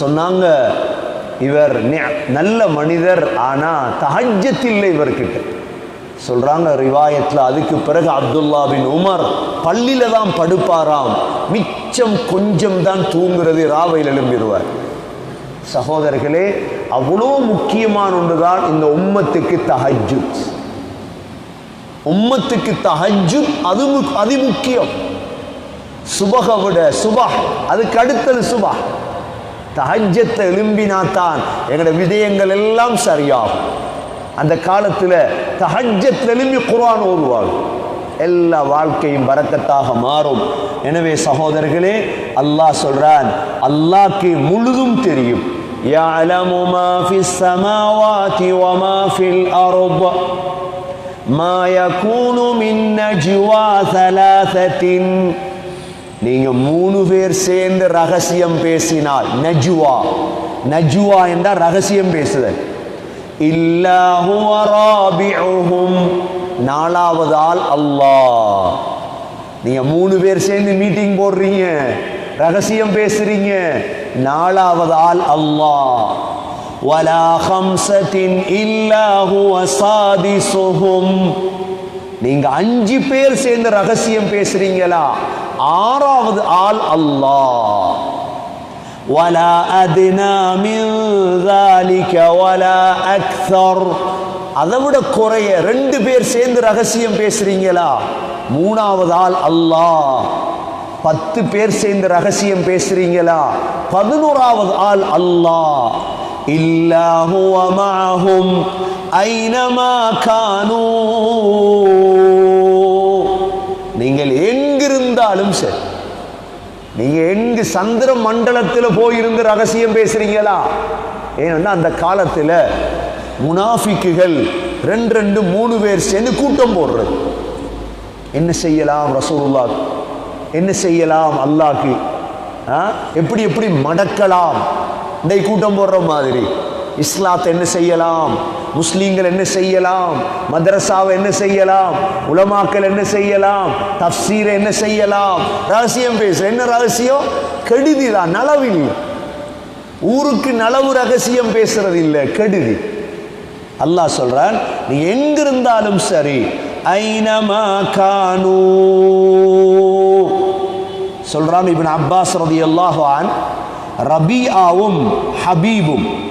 சொன்னாங்க இவர் நல்ல மனிதர் ஆனா தஹஜ்ஜத் இவர்கிட்ட. சொல்றாங்க ரிவாயத்தில் அதுக்கு பிறகு அப்துல்லா பின் உமர் பள்ளியில தான் படுப்பாராம். மிச்சம் கொஞ்சம் தான் தூங்குறது ராவையில் எழும்பிடுவார் சகோதரர்களே அவ்வளோ முக்கியமான ஒன்றுதான் இந்த உம்மத்துக்கு தஹஜ்ஜுத் உம்மத்துக்கு தஹஜ்ஜுத் அது மு- அதிமுக்கியம் சுபக விட சுபஹ் அதுக்கு அடுத்தது சுபா. தஹஜ்ஜத்தை எழும்பினாத்தான் எங்களோட விடயங்கள் எல்லாம் சரியாகும் அந்த காலத்தில் தஹஜ்ஜத் எழும்பி குர்ஆன் ஓதுவாங்க எல்லா வாழ்க்கையும் பரக்கத்தாக மாறும் எனவே சகோதரர்களே அல்லாஹ் சொல்றான் அல்லாஹ்க்கு முழுதும் தெரியும் يعلم ما في السماوات وما في الأرض ما يكون من نجوى ثلاثة நீங்க மூணு பேர் சேர்ந்து ரகசியம் பேசினால் நஜுவா. நஜுவா என்றால் ரகசியம் பேசுதல். இல்லாஹும் ராபிஉஹும் நாலாவது ஆள் அல்லாஹ். நீங்க மூணு பேர் சேர்ந்து மீட்டிங் போடுறீங்க ரகசியம் பேசுறீங்க நாலாவது ஆள் அல்லாஹ். வலா ஹம்சத்தின் இல்லாஹு அசாதிசுஹும் நீங்க அஞ்சு பேர் சேர்ந்து ரகசியம் பேசுறீங்களா? ஆறாவது ஆள் அல்லாஹ் ولا أدنى من ذلك ولا أكثر அதை விட குறைய ரெண்டு பேர் சேர்ந்து ரகசியம் பேசுறீங்களா மூணாவது ஆள் அல்லாஹ் பத்து பேர் சேர்ந்து ரகசியம் பேசுறீங்களா பதினோராவது ஆள் அல்லாஹ் இல்லாஹு மாஹும் ஐனமா கானூ நீங்கள் நீங்க எங்கு சந்திர மண்டலத்தில் போயிருந்து ரகசியம் பேசுறீங்களா? ஏன்னா அந்த காலத்தில் முனாஃபிக்குகள் ரெண்டு ரெண்டு மூணு பேர் சேர்ந்து கூட்டம் போடுறது. என்ன செய்யலாம் ரசூலுல்லா என்ன செய்யலாம் அல்லாக்கு ஆ? எப்படி எப்படி மடக்கலாம்? இந்த கூட்டம் போடுற மாதிரி. இஸ்லாத்தை என்ன செய்யலாம்? முஸ்லீம்கள் என்ன செய்யலாம்? மதரசாவை என்ன செய்யலாம்? உலமாக்கள் என்ன செய்யலாம்? தப்சீரை என்ன செய்யலாம்? ரகசியம் பேச. என்ன ரகசியம்? கெடுதி தான் நலவில் ஊருக்கு நலவு ரகசியம் பேசுறது இல்லை கெடுதி. அல்லாஹ் சொல்றான் நீ எங்கிருந்தாலும் சரி ஐனமா கானூ. சொல்றான் இவன் அப்பாஸ் ரதி அல்லாஹான் ரபியாவும் ஹபீபும்.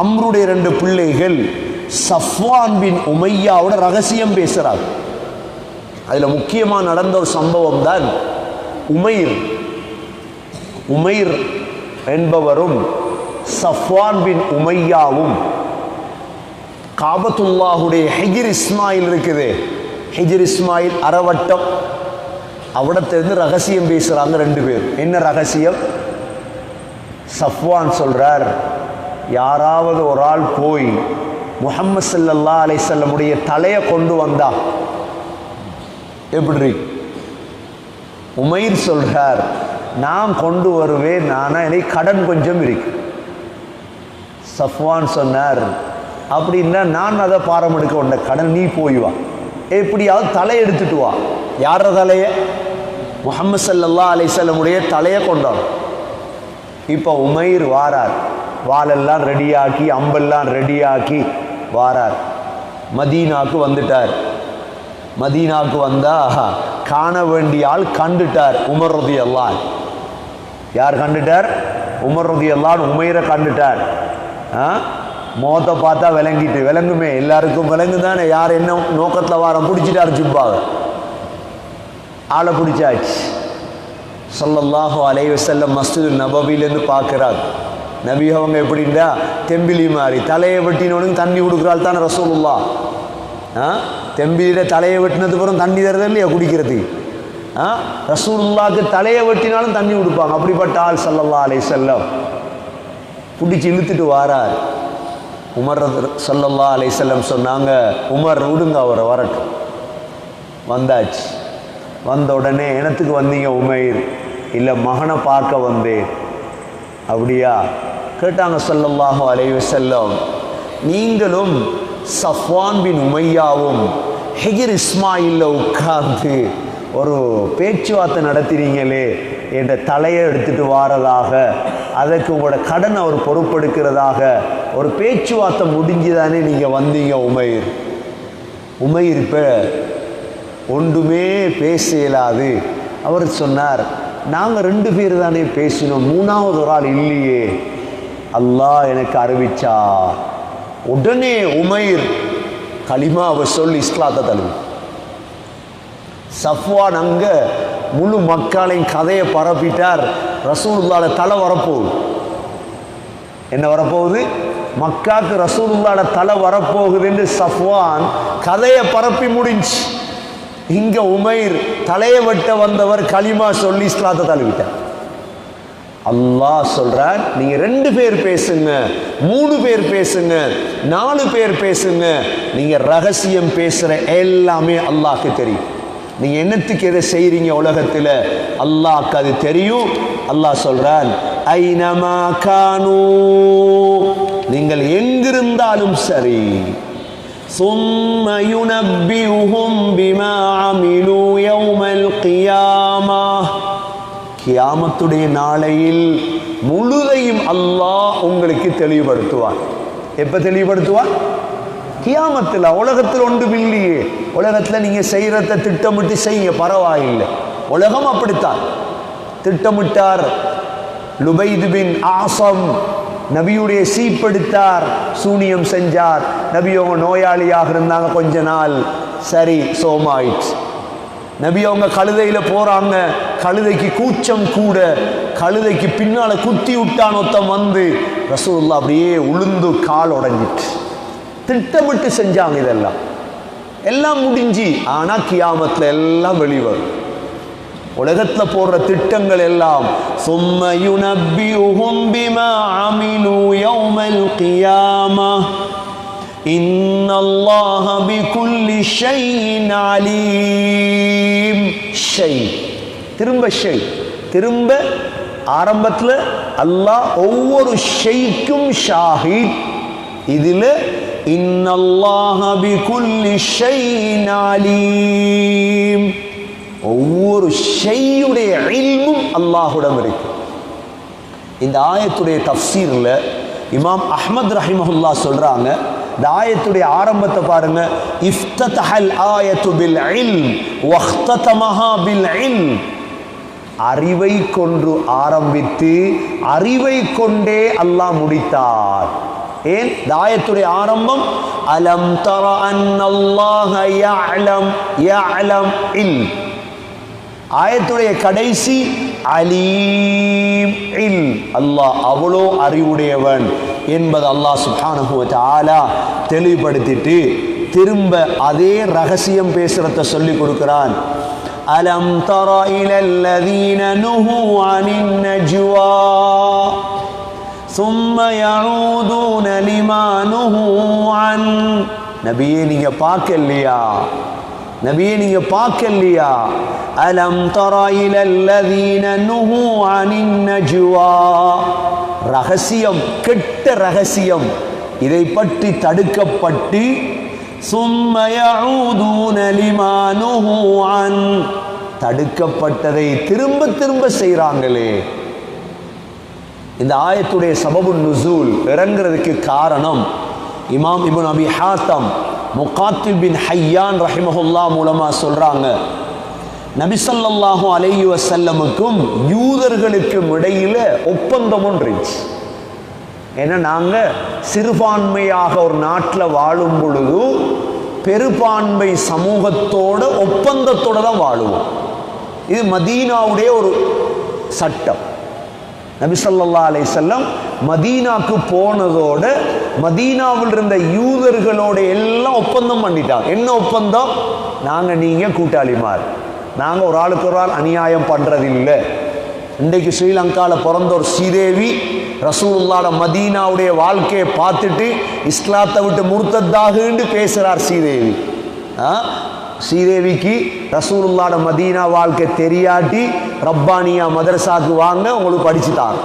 அம்ருடைய ரெண்டு பிள்ளைகள் சஃப்வான் பின் உமையாவோட ரகசியம் பேசுறாங்க. அதுல முக்கியமா நடந்த ஒரு சம்பவம் தான் உமைர். உமைர் என்பவரும் சஃப்வான் பின் உமையாவும் காபத்துல்லாஹுடைய ஹிஜிர் இஸ்மாயில் இருக்குது. ஹிஜிர் இஸ்மாயில் அறவட்டம். அவடத்திலிருந்து ரகசியம் பேசுறாங்க ரெண்டு பேர் என்ன ரகசியம்? சஃப்வான் சொல்றார் யாராவது ஒரு ஆள் போய் முஹம்மது ஸல்லல்லாஹு அலை செல்லமுடைய தலையை கொண்டு வந்தா எப்படி? உமைர் சொல்றார் நான் கொண்டு வருவேன் நானா எனக்கு கடன் கொஞ்சம் இருக்கு. சஃப்வான் சொன்னார் அப்படின்னா நான் அதை பாரம் எடுக்க உண்ட கடன் நீ போய் வா. எப்படியாவது தலை எடுத்துட்டு வா. யார தலைய? முகமது சல்லல்லா அலிசல்லமுடைய தலையை கொண்டான். இப்போ உமைர் வாரார் வாளெல்லாம் ரெடியாக்கி அம்பெல்லாம் ரெடியாக்கி வாரார். மதீனாவுக்கு வந்துட்டார். மதீனாவுக்கு வந்தால் காண வேண்டிய ஆள் கண்டுட்டார் உமர் ரதி அல்லான் யார் கண்டுட்டார்? உமர் ரதி அல்லான் கண்டுட்டார். ஆ? முகத்தை பார்த்தா விளங்கிட்டு விளங்குமே எல்லாருக்கும் விளங்கு தானே. யார் என்ன நோக்கத்தில் வாரம் பிடிச்சிட்டாரு ஜுப்பாவை. ஆளை பிடிச்சாச்சு. சொல்லல்லாஹோ அலைஹி மஸ்து நபவிலேருந்து பார்க்குறாங்க நபி அவங்க எப்படின்டா தெம்பிலி மாதிரி தலையை வெட்டினவனுக்கு தண்ணி கொடுக்குறாள் தானே ரசூலுல்லா ஆ? தெம்பிலிட தலையை வெட்டினது பிறகு தண்ணி தரது இல்லையா குடிக்கிறது ஆ? ரசூலுல்லாக்கு தலையை வெட்டினாலும் தண்ணி கொடுப்பாங்க. அப்படிப்பட்ட ஆள் சல்லல்லா அலை செல்லம் பிடிச்சி இழுத்துட்டு வாரார். உமர் சல்லல்லா அலைஹிஸ்ஸல்லம் சொன்னாங்க உமர் விடுங்க அவரை வரட்டும். வந்தாச்சு. வந்த உடனே எனத்துக்கு வந்தீங்க உமைர்? இல்லை மகனை பார்க்க வந்தேன். அப்படியா? கேட்டாங்க சொல்லல்லாஹோ அலைவு செல்லும் நீங்களும் சஃப்வான் பின் உமையாவும் ஹெகிர் இஸ்மாயில்ல உட்கார்ந்து ஒரு பேச்சுவார்த்தை நடத்தினீங்களே என்ற தலையை எடுத்துட்டு வாரதாக அதற்கு உங்களோட கடன் அவர் பொறுப்பெடுக்கிறதாக ஒரு பேச்சுவார்த்தை முடிஞ்சுதானே நீங்கள் வந்தீங்க உமைர்? உமைர் இப்போ ஒன்றுமே பேச இயலாது. அவர் சொன்னார் நாங்கள் ரெண்டு பேர் தானே பேசினோம் மூணாவது ஒரு ஆள் இல்லையே. அல்லாஹ் எனக்கு அறிவிச்சா. உடனே உமைர் களிமாவை சொல்லி இஸ்லாத்தை தழுவி. சஃப்வான் அங்கே முழு மக்களின் கதையை பரப்பிட்டார். ரசூலுல்லாட தலை வரப்போகுது. என்ன வரப்போகுது? மக்காக்கு ரசூலுல்லாட தலை வரப்போகுதுன்னு சஃப்வான் கதையை பரப்பி முடிஞ்சு. இங்கே உமைர் தலையை வெட்ட வந்தவர் களிமா சொல்லி இஸ்லாத்தை தழுவிட்டார். அல்லாஹ் சொல்றார் நீங்க ரெண்டு பேர் பேசுங்க மூணு பேர் பேசுங்க நாலு பேர் பேசுங்க நீங்க ரகசியம் பேசுற எல்லாமே அல்லாஹ்க்கு தெரியும் நீங்க என்னத்துக்கு எதை செய்றீங்க உலகத்துல அல்லாஹ்க்கு அது தெரியும் அல்லாஹ் சொல்றான் ஐனமா கானூ நீங்கள் எங்கிருந்தாலும் சரி ثم ينبئهم بما عملوا يوم القيامه கியாமத்துடைய நாளையில் முழுதையும் அல்லாஹ் உங்களுக்கு தெளிவுபடுத்துவார் எப்ப தெளிவுபடுத்துவார் கியாமத்தில் உலகத்தில் ஒன்றும் இல்லையே உலகத்தில் நீங்க செய்யறத திட்டமிட்டு செய்யுங்க பரவாயில்லை. உலகம் அப்படித்தான். திட்டமிட்டார் லுபைது பின் ஆசம். நபியுடைய சீப்படுத்தார் சூனியம் செஞ்சார். நபி அவங்க நோயாளியாக இருந்தாங்க கொஞ்ச நாள். சரி சோமாயிட்ஸ் நபி அவங்க கழுதையில் போகிறாங்க கழுதைக்கு கூச்சம் கூட. கழுதைக்கு பின்னால குத்தி விட்டான் ஒத்தம் வந்து. ரசூல்லா அப்படியே உளுந்து கால் உடஞ்சிட்டு. திட்டமிட்டு செஞ்சாங்க இதெல்லாம். எல்லாம் முடிஞ்சு ஆனால் கியாமத்தில் எல்லாம் வெளிவரும் உலகத்தில் போடுற திட்டங்கள் எல்லாம் சும்ம உகும்பிமா பிமா அமிலு யௌமல் கியாமா إن الله بكل شيء عليم شيء திரும்ப ஷெய் திரும்ப ஆரம்பத்தில் அல்லாஹ் ஒவ்வொரு ஷெய்க்கும் ஷாஹித் இதில் இன்னல்லாஹ பிகுல்லி ஷைஇன் அலீம் ஒவ்வொரு ஷெய்யுடைய இல்மும் அல்லாஹுடம் இருக்கு இந்த ஆயத்துடைய தஃசீரில் இமாம் அஹ்மத் ரஹிமஹுல்லா சொல்றாங்க இந்த ஆயத்துடைய ஆரம்பத்தை பாருங்க. இஃப்ததஹல் ஆயத்து பில் இல்ம் வஹ்ததமஹா பில் இல்ம் அறிவை கொன்று ஆரம்பித்து அறிவை கொண்டே அல்லாஹ் முடித்தார். ஏன்? தாயத்துடைய ஆரம்பம் அலம் தர அன்னல்லாஹ யஅலம் யஅலம் இல். ஆயத்துடைய கடைசி அலீம் இல். அல்லாஹ் அவ்வளோ அறிவுடையவன். என்பது அல்லாஹ் சுப்ஹானஹு வ தஆலா தெளிவுபடுத்திட்டு திரும்ப அதே ரகசியம் பேசுறத சொல்லி கொடுக்கிறான் அலம் தர இலல்லதீன நுஹு அனின் நஜ்வா ثم يعودون لما نهوا عن நபியே நீங்க பார்க்கலையா நபியே நீங்க பார்க்கலையா அலம் தர இலல்லதீன நுஹு அனின் நஜ்வா ரகசியம் கெட்ட ரகசியம். இதை பற்றி தடுக்கப்பட்டு தடுக்கப்பட்டதை திரும்ப திரும்ப செய்கிறாங்களே இந்த ஆயத்துடைய சபபு நுசூல் இறங்குறதுக்கு காரணம் இமாம் இபுன் அபி ஹாத்தம் முகாத்தில் பின் ஹையான் ரஹிமஹுல்லா மூலமா சொல்றாங்க. நபிசல்லாஹும் அலையு வசல்லமுக்கும் யூதர்களுக்கும் இடையில ஒப்பந்தம் ஒன்றுச்சு ஏன்னா நாங்கள் சிறுபான்மையாக ஒரு நாட்டில் வாழும் பொழுது பெரும்பான்மை சமூகத்தோட ஒப்பந்தத்தோட தான் வாழுவோம். இது மதீனாவுடைய ஒரு சட்டம். நபிசல்லா அலைசல்லம் மதீனாக்கு போனதோட மதீனாவில் இருந்த யூதர்களோட எல்லாம் ஒப்பந்தம் பண்ணிட்டாங்க. என்ன ஒப்பந்தம்? நாங்கள் நீங்கள் கூட்டாளிமார். நாங்கள் ஒரு ஆளுக்கு ஒரு ஆள் அநியாயம் பண்ணுறதில்லை இன்றைக்கு ஸ்ரீலங்காவில் பிறந்த ஒரு ஸ்ரீதேவி ரசூலுல்லாட மதீனாவுடைய வாழ்க்கையை பார்த்துட்டு இஸ்லாத்தை விட்டு முறுத்ததாகுன்னு பேசுகிறார் ஸ்ரீதேவி. ஆ? ஸ்ரீதேவிக்கு ரசூலுல்லாட மதீனா வாழ்க்கை தெரியாட்டி ரப்பானியா மதரசாக்கு வாங்க உங்களுக்கு படித்து தாரோம்.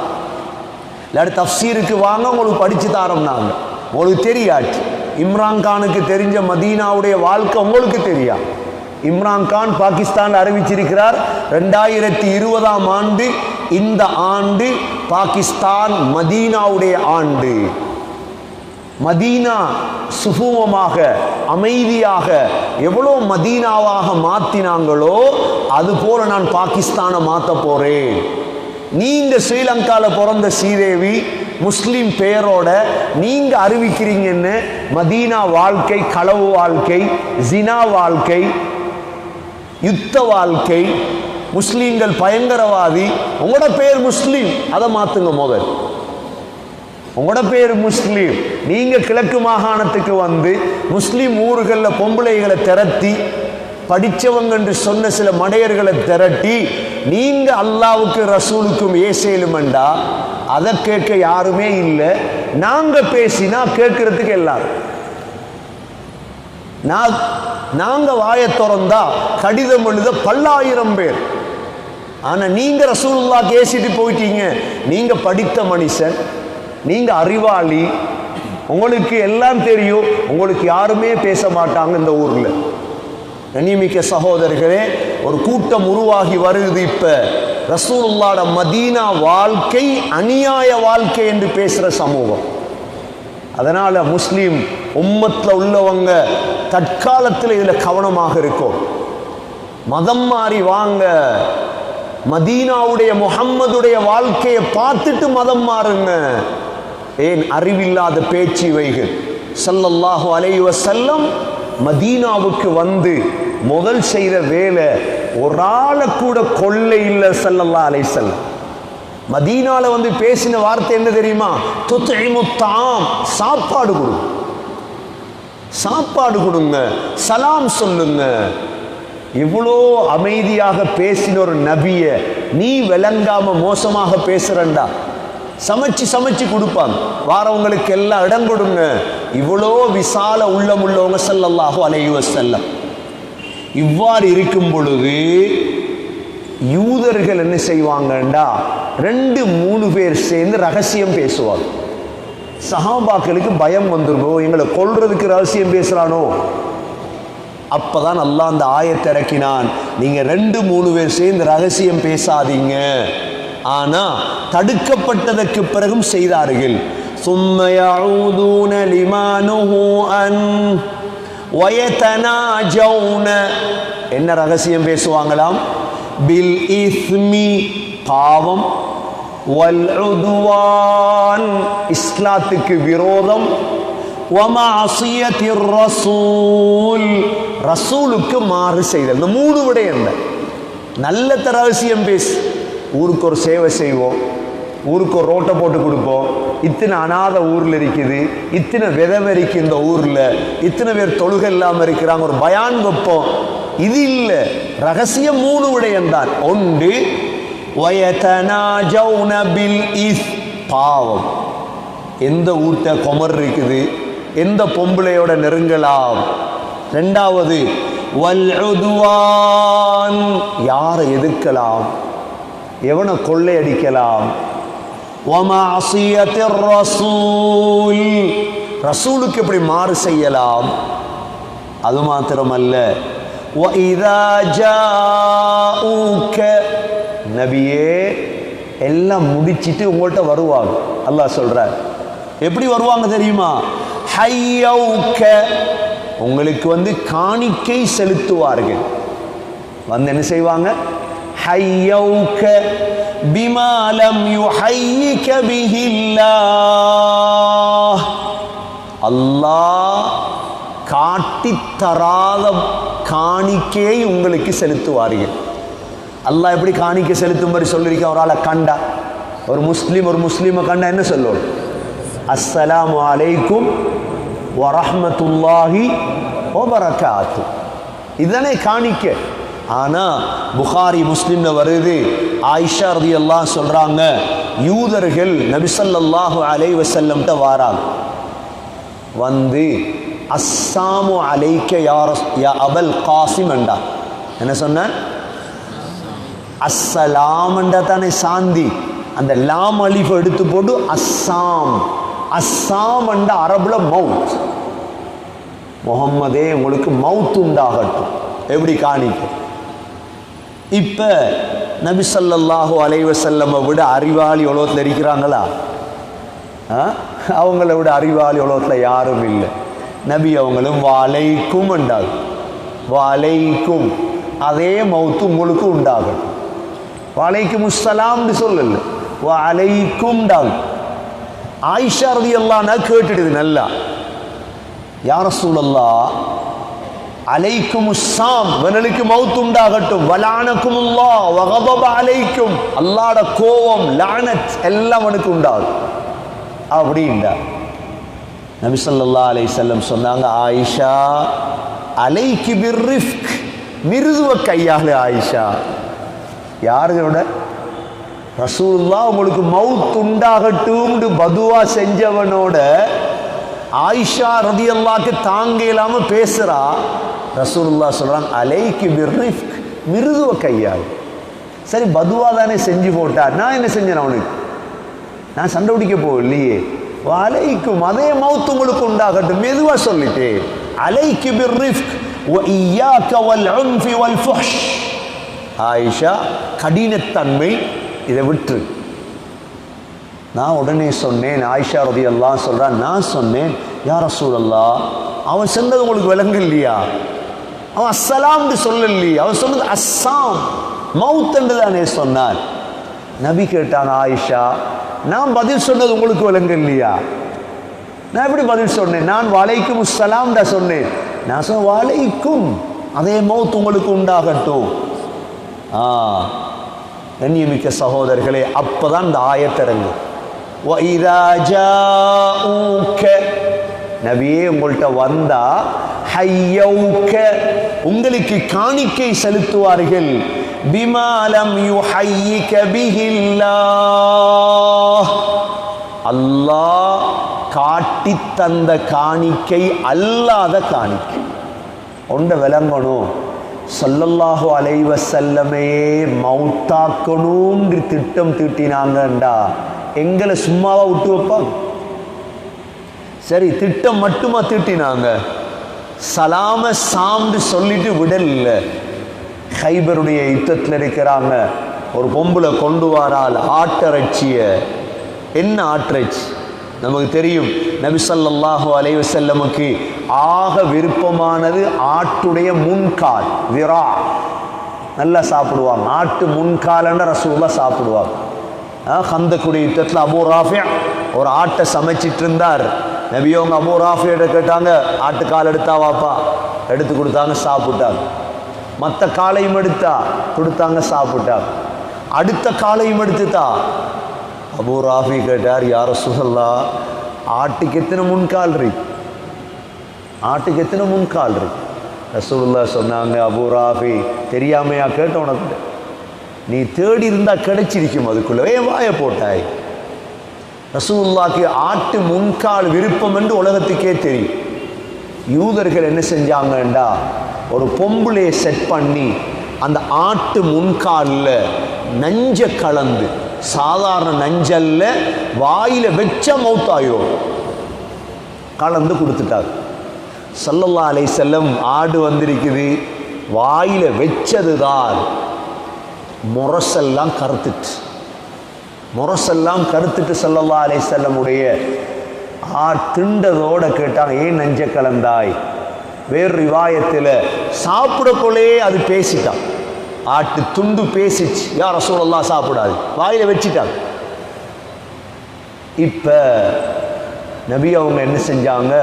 இல்லாட்டி தஃசீருக்கு வாங்க உங்களுக்கு படித்து தாரோம் நாங்கள் உங்களுக்கு தெரியாட்டி. இம்ரான் கானுக்கு தெரிஞ்ச மதீனாவுடைய வாழ்க்கை உங்களுக்கு தெரியாது. இம்ரான் கான் பாகிஸ்தான் அறிவிச்சிருக்கிறார். ரெண்டாயிரத்தி இருபதாம் ஆண்டு இந்த ஆண்டு பாகிஸ்தான் மதீனாவுடைய ஆண்டு. மதீனா சுகூமமாக அமைதியாக எவ்வளோ மதீனாவாக மாற்றினாங்களோ அது போல நான் பாகிஸ்தானை மாற்ற போகிறேன் நீங்க ஸ்ரீலங்கால பிறந்த ஸ்ரீதேவி முஸ்லிம் பெயரோட நீங்க அறிவிக்கிறீங்கன்னு மதீனா வாழ்க்கை களவு வாழ்க்கை ஜினா வாழ்க்கை யுத்த வாழ்க்கை முஸ்லீம்கள் பயங்கரவாதி உங்களோட பேர் முஸ்லீம். அதை மாத்துங்க முதல். உங்களோட பேர் முஸ்லீம். நீங்க கிழக்கு மாகாணத்துக்கு வந்து முஸ்லீம் ஊர்களில் பொம்பளைகளை திரட்டி படிச்சவங்க என்று சொன்ன சில மடையர்களை திரட்டி நீங்க அல்லாவுக்கு ரசூலுக்கும் ஏசேலுமெண்டா அதை கேட்க யாருமே இல்லை. நாங்க பேசினா கேட்கறதுக்கு எல்லாரும். நான் நாங்க வாயை திறந்தா கடிதம் எழுத பல்லாயிரம் பேர். ஆனா நீங்க ரசூல்லா கேசிட்டு போயிட்டீங்க. நீங்க படித்த மனுஷன் நீங்க அறிவாளி. உங்களுக்கு எல்லாம் தெரியும். உங்களுக்கு யாருமே பேச மாட்டாங்க இந்த ஊர்ல. கண்ணியமிக்க சகோதரர்களே ஒரு கூட்டம் உருவாகி வருது இப்ப. ரசூலுல்லாட மதீனா வாழ்க்கை அநியாய வாழ்க்கை என்று பேசுற சமூகம். அதனால் முஸ்லீம் உம்மத்தில் உள்ளவங்க தற்காலத்தில் இதில் கவனமாக இருக்கும். மதம் மாறி வாங்க மதீனாவுடைய முகம்மதுடைய வாழ்க்கையை பார்த்துட்டு மதம் மாறுங்க. ஏன்? அறிவில்லாத பேச்சு வைகள் சல்லல்லாஹு அலைவ செல்லம் மதீனாவுக்கு வந்து முதல் செய்த வேலை ஒரு ஆளை கூட கொள்ளை இல்லை சல்லல்லா அலை செல்லம் மதீனால வந்து பேசின வார்த்தை என்ன தெரியுமா? துத்இமு தாம் சாப்பாடு கொடு. சாப்பாடு கொடுங்க சலாம் சொல்லுங்க. இவ்வளோ அமைதியாக பேசின ஒரு நபிய நீ விளங்காம மோசமாக பேசுறண்டா சமைச்சு சமைச்சு கொடுப்பாங்க வாரவங்களுக்கு எல்லாம் இடம் கொடுங்க. இவ்வளோ விசால உள்ளம் உள்ளவங்க செல்லல்லாஹோ அலையுவ வஸல்லம். இவ்வாறு இருக்கும் பொழுது யூதர்கள் என்ன செய்வாங்கண்டா? ரெண்டு மூணு பேர் சேர்ந்து ரகசியம் பேசுவாங்க. சஹாபாக்களுக்கு பயம் வந்துருக்கோ எங்களை கொள்றதுக்கு ரகசியம் பேசுகிறானோ அப்போதான் நல்லா அந்த ஆயத்திறக்கினான் நீங்கள் ரெண்டு மூணு பேர் சேர்ந்து ரகசியம் பேசாதீங்க. ஆனால் தடுக்கப்பட்டதற்கு பிறகும் செய்தார்கள். சும்மையூன லிமானு அன் வயத்தனா என்ன ரகசியம் பேசுவாங்களாம்? பில் இஸ்மி பாவம் வல் உதுவான் இஸ்லாத்துக்கு விரோதம் ரசூல் ரசூலுக்கு மாறு செய்தல். இந்த மூணு விடயம் என்ன? நல்ல ரகசியம் பேசு. ஊருக்கு ஒரு சேவை செய்வோம் ஊருக்கு ஒரு ரோட்டை போட்டு கொடுப்போம். இத்தனை அனாத ஊரில் இருக்குது இத்தனை விதம் இருக்கு இந்த ஊரில். இத்தனை பேர் தொழுகை இல்லாமல் இருக்கிறாங்க ஒரு பயான் வைப்போம். இது இல்லை ரகசியம் மூணு விடயம்தான். ஒன்று வயதனாஜௌனபில் இஸ் பாவம். எந்த ஊட்ட கொமர் இருக்குது எந்த பொம்பளையோட நெருங்கலாம். ரெண்டாவது வல்உதுவான் யாரை எதிர்க்கலாம் எவனை கொள்ளையடிக்கலாம். ரசூல் ரசூலுக்கு எப்படி மாறு செய்யலாம்? அது மாத்திரமல்ல. நபியே எல்லாம் முடிச்சிட்டு உங்கள்கிட்ட வருவாங்க. அல்லாஹ் சொல்கிறார் எப்படி வருவாங்க தெரியுமா? ஹையவுக்க. உங்களுக்கு வந்து காணிக்கை செலுத்துவார்கள். வந்து என்ன செய்வாங்க? ஹையவுக்க. பிமாலம் யு ஹையிக்க பிஹில்லா அல்லாஹ் காட்டித்தராத காணிக்கையை உங்களுக்கு செலுத்துவார்கள். அல்லாஹ் எப்படி காணிக்கை மாதிரி சொல்லியிருக்க ஒரு ஆளை கண்டா. ஒரு முஸ்லீம் ஒரு முஸ்லீமை கண்டா என்ன சொல்லுவோம் அஸ்ஸலாம் அலைக்கும் வரஹ்மத்துல்லாஹி வபரகாத்து. இதுதானே காணிக்க. ஆனா புகாரி முஸ்லீமில் வருது. ஆயிஷா ரதி எல்லாம் சொல்றாங்க யூதர்கள் நபிசல்லாஹு அலை வசல்லம்கிட்ட வாராங்க. வந்து அஸ்ஸாமு அலைக்க யாரஸ் யா அபல் காசிம் என்றா என்ன சொன்ன அஸ்ஸலாம்ண்டா தானே சாந்தி அந்த லாம் அலிஃப் எடுத்து போட்டு அஸ்ஸாம் அஸ்ஸாம் என்ற அரபுல மவுத் முகம்மதே உங்களுக்கு மவுத் உண்டாகட்டும் எப்படி காணிக்க இப்ப நபி ஸல்லல்லாஹு அலைஹி விட அறிவாளி உலகத்தில் இருக்கிறாங்களா அவங்கள விட அறிவாளி உலகத்தில் யாரும் இல்லை நபி அவங்களும் வாலைக்கும் உண்டாகும் வாலைக்கும் அதே மௌத்து உங்களுக்கு உண்டாகும் வாலைக்கும் முஸ்ஸலாம்னு சொல்லல. வாலைக்கும் உண்டாகும் ஆயிஷா ரதி எல்லாம் கேட்டுடுது நல்லா. யார சூழல்லா அலைக்கும் சாம் இவனுக்கு மவுத் உண்டாகட்டும். வலானக்கும் அல்லா வகபப அலைக்கும் அல்லாட கோவம் லானத் எல்லாம் அவனுக்கு உண்டாகும். அப்படின்டா நபிசல்லா அலை செல்லம் சொன்னாங்க ஆயிஷா அலைக்கு பிர்ரிஃப்க். மிருதுவ கையாளு ஆயிஷா. யாருங்களோட? ரசூல்லா உங்களுக்கு மவுத் உண்டாகட்டும்னு பதுவா செஞ்சவனோட ஆயிஷா ரதியல்லாக்கு தாங்க இல்லாம பேசுறா. ரசூல்லா சொல்றாங்க அலைக்கு பிர்ரிஃப்க். மிருதுவ கையாள். சரி பதுவா தானே செஞ்சு போட்டா நான் என்ன செஞ்சேன் அவனுக்கு? நான் சண்டை பிடிக்க போகலையே. அலைக்கும் அதே மவுத்து உங்களுக்கு உண்டாகட்டும் மெதுவா சொல்லிட்டு அலைக்கு பிர்ரிஃப்க் وإياك والعنف والفحش ஆயிஷா கடினத்தன்மை இதை விட்டு நான் உடனே சொன்னேன் ஆயிஷா ரதி எல்லாம் சொல்றான் நான் சொன்னேன் யார் ரசூலல்லா அவன் சொன்னது உங்களுக்கு விளங்கு இல்லையா அவன் அஸ்ஸலாம்னு சொல்லலையே அவன் சொன்னது அஸ்ஸாம் மவுத் என்று தானே சொன்னான் நபி கேட்டாங்க ஆயிஷா நான் பதில் சொன்னது உங்களுக்கு விளங்க இல்லையா நான் எப்படி பதில் சொன்னேன்? நான் வாழைக்கும் சலாம் தான் சொன்னேன். நான் சொன்ன வலைக்கும். அதே மௌத் உங்களுக்கு உண்டாகட்டும். ஆ. கண்ணியமிக்க சகோதரர்களே அப்போதான் இந்த ஆயத்திறங்கு நவியே உங்கள்கிட்ட வந்தா ஹையவுக்க உங்களுக்கு காணிக்கை செலுத்துவார்கள். பிமாலம் யு ஹையிக்க பிஹில்லா அல்லாஹ் காட்டி தந்த காணிக்கை அல்லாத காணிக்கை. ஒன்றை விளங்கணும். சொல்லல்லாஹு அலைவ செல்லமையே மவுத்தாக்கணுங்கிற திட்டம் தீட்டினாங்கண்டா. எங்களை சும்மாவா விட்டு வைப்பாங்க? சரி திட்டம் மட்டுமா தீட்டினாங்க? சலாம சாம்னு சொல்லிட்டு விடல ஹைபருடைய யுத்தத்தில் இருக்கிறாங்க. ஒரு பொம்பளை கொண்டு வாரால் ஆட்டரட்சியை. என்ன ஆற்றச் நமக்கு தெரியும் நபிசல்லாஹு அலைவசல்லமுக்கு ஆக விருப்பமானது ஆட்டுடைய முன்கால் விரா. நல்லா சாப்பிடுவாங்க. ஆட்டு முன்காலன்ற ரசூலாக சாப்பிடுவாங்க. ஹந்தக்குடி யுத்தத்தில் அபூ ராஃபியா ஒரு ஆட்டை சமைச்சிட்டு இருந்தார் நபியவங்க அபூ ராஃபியிட்ட கேட்டாங்க ஆட்டுக்கால் எடுத்தா வாப்பா. எடுத்து கொடுத்தாங்க சாப்பிட்டாங்க. மற்ற காலையும் எடுத்தா கொடுத்தாங்க சாப்பிட்டாங்க. அடுத்த காலையும் எடுத்துட்டா அபூ ராஃபி கேட்டார் யார சுகல்லா ஆட்டுக்கு எத்தனை முன்கால் இருக்கு? ஆட்டுக்கு எத்தனை முன்கால் இருக்கு? ரசூல்லா சொன்னாங்க அபூ ராஃபி தெரியாமையா கேட்ட உனக்கு நீ தேடி இருந்தால் கிடைச்சிருக்கும் அதுக்குள்ளவே வாய போட்டாய். ரசூல்லாக்கு ஆட்டு முன்கால் விருப்பம் என்று உலகத்துக்கே தெரியும். யூதர்கள் என்ன செஞ்சாங்கண்டா? ஒரு பொம்பளையை செட் பண்ணி அந்த ஆட்டு முன்காலில் நஞ்ச கலந்து சாதாரண நஞ்சல்ல வாயில வெச்ச மௌத்தாயோ கலந்து கொடுத்துட்டார். சல்லல்லா அலை செல்லம் ஆடு வந்திருக்குது. வாயில வச்சதுதான். முரசெல்லாம் கருத்துட்டு முரசெல்லாம் கருத்துட்டு சல்லல்லா அலை செல்லமுடைய ஆ திண்டதோட கேட்டாங்க ஏன் நஞ்ச கலந்தாய்? வேறு ரிவாயத்தில் சாப்பிடக்குள்ளே அது பேசிட்டான். ஆட்டு துண்டு பேசிச்சு. யார் ரசூலெல்லாம் சாப்பிடாது. வாயில வச்சுட்டாங்க. இப்ப நபி அவங்க என்ன செஞ்சாங்க?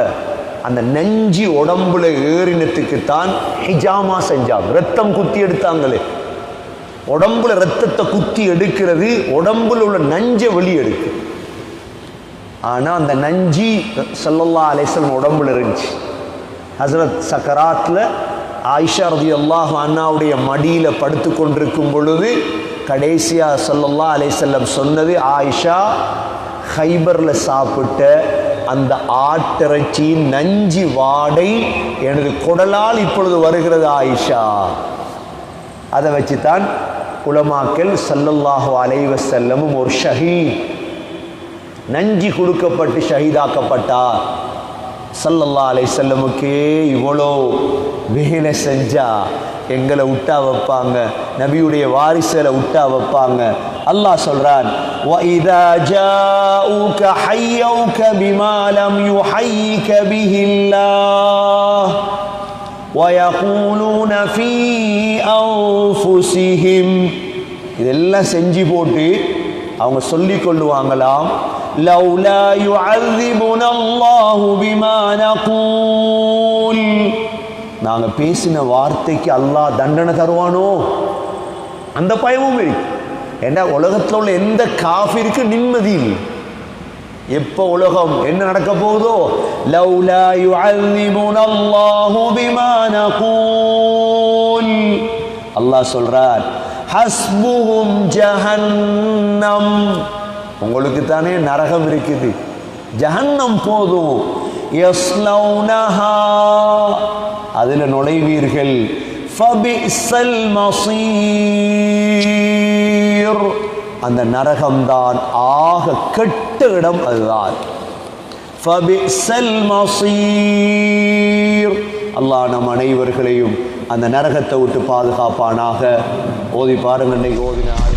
அந்த நெஞ்சி உடம்புல ஏறினத்துக்கு தான் ஹிஜாமா செஞ்சாங்க. ரத்தம் குத்தி எடுத்தாங்களே. உடம்புல ரத்தத்தை குத்தி எடுக்கிறது உடம்புல உள்ள நஞ்சை வெளியெடுக்கு ஆனால் ஆனா அந்த நஞ்சி சல்லல்லா அலிஸ்லம் உடம்புல இருந்துச்சு. ஹசரத் சக்கராத்தில் ஆயிஷா ரதி அல்லாஹ் அண்ணாவுடைய மடியில் படுத்து கொண்டிருக்கும் பொழுது கடைசியாக சொல்லல்லா அலேசல்லம் சொன்னது ஆயிஷா ஹைபரில் சாப்பிட்ட அந்த ஆட்டிறைச்சியின் நஞ்சி வாடை எனது குடலால் இப்பொழுது வருகிறது ஆயிஷா. அதை வச்சுதான் உலமாக்கல் சல்லல்லாஹு அலைவ செல்லமும் ஒரு ஷஹீத் நஞ்சி கொடுக்கப்பட்டு ஷஹீதாக்கப்பட்டார். சல்லல்லா அலை செல்லமுக்கே இவ்வளோ வேலை செஞ்சா எங்களை விட்டா வைப்பாங்க நபியுடைய வாரிசுகளை விட்டா வைப்பாங்க அல்லாஹ் சொல்றான் ويقولون في أنفسهم இதெல்லாம் செஞ்சு போட்டு அவங்க சொல்லிக் கொள்ளுவாங்களாம் لولا يعذبنا الله بما نقول நாங்கள் பேசின வார்த்தைக்கு அல்லாஹ் தண்டனை தருவானோ? அந்த பயமும் இருக்கு. ஏன்னா உலகத்தில் உள்ள எந்த காஃபிற்கு நிம்மதி இல்லை? எப்போ உலகம் என்ன நடக்க போகுதோ? லவ்லா யுஅல்லிமுன அல்லாஹு பிமா நகூல். அல்லாஹ் சொல்றார் ஹஸ்புஹும் ஜஹன்னம். உங்களுக்கு தானே நரகம் இருக்குது. ஜஹன்னம் போதும். யஸ்லௌனஹா. அதில் நுழைவீர்கள். ஃபபிஸல் மஸீர் அந்த நரகம்தான். ஆக கெட்ட இடம் அதுதான். ஃபபிஸல் மஸீர் அல்லாஹ் நம் அனைவர்களையும் அந்த நரகத்தை விட்டு பாதுகாப்பானாக. ஓதி பாருங்க இன்னைக்கு ஓதினார்